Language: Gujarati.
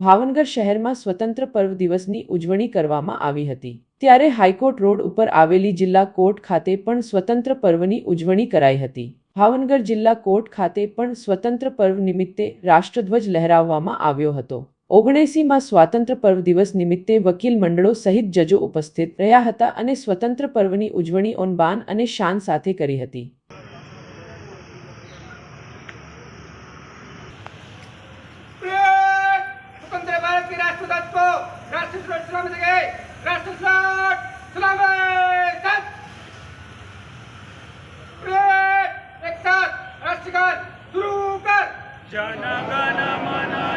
ભાવનગર શહેરમાં સ્વતંત્ર પર્વ દિવસની ઉજવણી કરવામાં આવી હતી. ત્યારે હાઈકોર્ટ રોડ ઉપર આવેલી જિલ્લા કોર્ટ ખાતે પણ સ્વતંત્ર પર્વની ઉજવણી કરાઈ હતી. ભાવનગર જિલ્લા કોર્ટ ખાતે પણ સ્વતંત્ર પર્વ નિમિત્તે રાષ્ટ્રધ્વજ લહેરાવવામાં આવ્યો હતો. ઓગણેસીમાં સ્વાતંત્ર્ય પર્વ દિવસ નિમિત્તે વકીલ મંડળો સહિત જજો ઉપસ્થિત રહ્યા હતા અને સ્વતંત્ર પર્વની ઉજવણી ઓન બાન અને શાન સાથે કરી હતી. भारत के राष्ट्रध्वज को राष्ट्र ध्वज सलामी देंगे राष्ट्र ध्वज सलामी कद एक साथ राष्ट्रगान शुरू कर जनगण मन